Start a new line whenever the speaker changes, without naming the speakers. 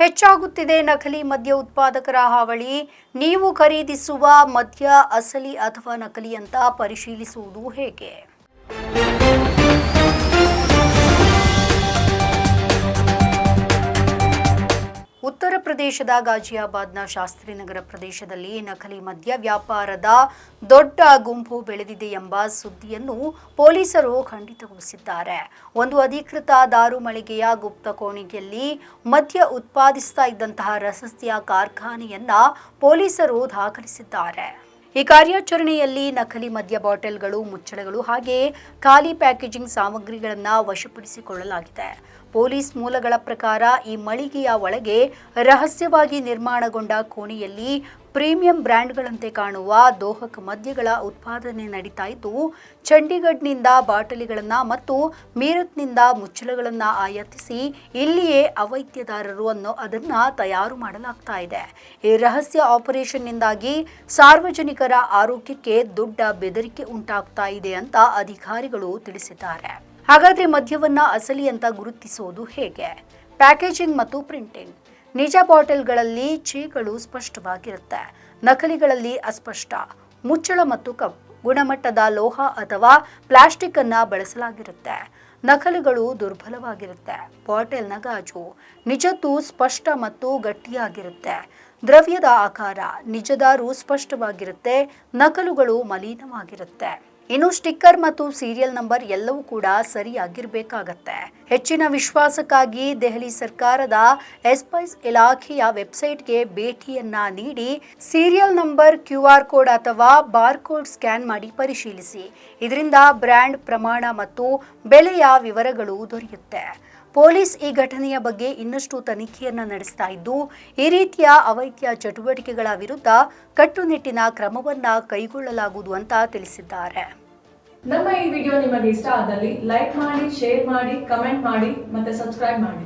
ಹೆಚ್ಚಾಗುತ್ತಿದೆ ನಕಲಿ ಮದ್ಯ ಉತ್ಪಾದಕರ ಹಾವಳಿ. ನೀವು ಖರೀದಿಸುವ ಮದ್ಯ ಅಸಲಿ ಅಥವಾ ನಕಲಿ ಅಂತ ಪರಿಶೀಲಿಸುವುದು ಹೇಗೆ? ಪ್ರದೇಶದ ಗಾಜಿಯಾಬಾದ್ನ ಶಾಸ್ತ್ರಿನಗರ ಪ್ರದೇಶದಲ್ಲಿ ನಕಲಿ ಮದ್ಯ ವ್ಯಾಪಾರದ ದೊಡ್ಡ ಗುಂಪು ಬೆಳೆದಿದೆ ಎಂಬ ಸುದ್ದಿಯನ್ನು ಪೊಲೀಸರು ಖಂಡಿತಗೊಳಿಸಿದ್ದಾರೆ. ಒಂದು ಅಧಿಕೃತ ದಾರು ಮಳಿಗೆಯ ಗುಪ್ತ ಕೋಣಿಗೆಯಲ್ಲಿ ಮದ್ಯ ಉತ್ಪಾದಿಸ್ತಾ ಇದ್ದಂತಹ ರಸಸ್ತಿಯ ಕಾರ್ಖಾನೆಯನ್ನ ಪೊಲೀಸರು ದಾಖಲಿಸಿದ್ದಾರೆ. ಈ ಕಾರ್ಯಾಚರಣೆಯಲ್ಲಿ ನಕಲಿ ಮದ್ಯ ಬಾಟಲ್ಗಳು, ಮುಚ್ಚಳಗಳು ಹಾಗೆ ಖಾಲಿ ಪ್ಯಾಕೇಜಿಂಗ್ ಸಾಮಗ್ರಿಗಳನ್ನು ವಶಪಡಿಸಿಕೊಳ್ಳಲಾಗಿದೆ. ಪೊಲೀಸ್ ಮೂಲಗಳ ಪ್ರಕಾರ ಈ ಮಳಿಗೆಯ ಒಳಗೆ ರಹಸ್ಯವಾಗಿ ನಿರ್ಮಾಣಗೊಂಡ ಕೋಣೆಯಲ್ಲಿ ಪ್ರೀಮಿಯಂ ಬ್ರ್ಯಾಂಡ್ಗಳಂತೆ ಕಾಣುವ ದೋಹಕ ಮದ್ಯಗಳ ಉತ್ಪಾದನೆ ನಡೀತಾ ಇದ್ದು, ಚಂಡೀಗಢ್ನಿಂದ ಬಾಟಲಿಗಳನ್ನು ಮತ್ತು ಮೀರತ್ನಿಂದ ಮುಚ್ಚಳಗಳನ್ನು ಆಯಾತಿಸಿ ಇಲ್ಲಿಯೇ ಅವೈದ್ಯದಾರರು ಅನ್ನೋ ಅದನ್ನು ತಯಾರು ಮಾಡಲಾಗ್ತಾ ಇದೆ. ಈ ರಹಸ್ಯ ಆಪರೇಷನ್ನಿಂದಾಗಿ ಸಾರ್ವಜನಿಕರ ಆರೋಗ್ಯಕ್ಕೆ ದೊಡ್ಡ ಬೆದರಿಕೆ ಉಂಟಾಗ್ತಾ ಇದೆ ಅಂತ ಅಧಿಕಾರಿಗಳು ತಿಳಿಸಿದ್ದಾರೆ. ಹಾಗಾದ್ರೆ ಮದ್ಯವನ್ನು ಅಸಲಿ ಅಂತ ಗುರುತಿಸೋದು ಹೇಗೆ? ಪ್ಯಾಕೇಜಿಂಗ್ ಮತ್ತು ಪ್ರಿಂಟಿಂಗ್. ನಿಜ ಬಾಟಲ್ಗಳಲ್ಲಿ ಚೀಗಳು ಸ್ಪಷ್ಟವಾಗಿರುತ್ತೆ. ನಕಲಿಗಳಲ್ಲಿ ಅಸ್ಪಷ್ಟ. ಮುಚ್ಚಳ ಮತ್ತು ಕಪ್ ಗುಣಮಟ್ಟದ ಲೋಹ ಅಥವಾ ಪ್ಲಾಸ್ಟಿಕ್ ಅನ್ನ ಬಳಸಲಾಗಿರುತ್ತೆ. ನಕಲಿಗಳು ದುರ್ಬಲವಾಗಿರುತ್ತೆ. ಬಾಟಲ್ನ ಗಾಜು ನಿಜದ್ದು ಸ್ಪಷ್ಟ ಮತ್ತು ಗಟ್ಟಿಯಾಗಿರುತ್ತೆ. ದ್ರವ್ಯದ ಆಕಾರ ನಿಜದಾರು ಸ್ಪಷ್ಟವಾಗಿರುತ್ತೆ. ನಕಲುಗಳು ಮಲಿನವಾಗಿರುತ್ತೆ. ಇನ್ನು ಸ್ಟಿಕ್ಕರ್ ಮತ್ತು ಸೀರಿಯಲ್ ನಂಬರ್ ಎಲ್ಲವೂ ಕೂಡ ಸರಿಯಾಗಿರಬೇಕಾಗತ್ತೆ. ಹೆಚ್ಚಿನ ವಿಶ್ವಾಸಕ್ಕಾಗಿ ದೆಹಲಿ ಸರ್ಕಾರದ ಎಸ್ಪೈಸ್ ಇಲಾಖೆಯ ವೆಬ್ಸೈಟ್ಗೆ ಭೇಟಿಯನ್ನ ನೀಡಿ serial number Q R code ಅಥವಾ ಬಾರ್ ಕೋಡ್ ಸ್ಕ್ಯಾನ್ ಮಾಡಿ ಪರಿಶೀಲಿಸಿ. ಇದರಿಂದ ಬ್ರ್ಯಾಂಡ್ ಪ್ರಮಾಣ ಮತ್ತು ಬೆಲೆಯ ವಿವರಗಳು ದೊರೆಯುತ್ತೆ. ಪೊಲೀಸ್ ಈ ಘಟನೆಯ ಬಗ್ಗೆ ಇನ್ನಷ್ಟು ತನಿಖೆಯನ್ನ ನಡೆಸ್ತಾ ಇದ್ದು, ಈ ರೀತಿಯ ಅವೈತ್ಯ ಚಟುವಟಿಕೆಗಳ ವಿರುದ್ಧ ಕಟ್ಟುನಿಟ್ಟಿನ ಕ್ರಮವನ್ನ ಕೈಗೊಳ್ಳಲಾಗುವುದು ಅಂತ ತಿಳಿಸಿದ್ದಾರೆ.
ನಮ್ಮ ಈ ವಿಡಿಯೋ ನಿಮಗೆ ಇಷ್ಟ ಆದಲ್ಲಿ ಲೈಕ್ ಮಾಡಿ, ಶೇರ್ ಮಾಡಿ, ಕಮೆಂಟ್ ಮಾಡಿ ಮತ್ತೆ ಸಬ್ಸ್ಕ್ರೈಬ್ ಮಾಡಿ.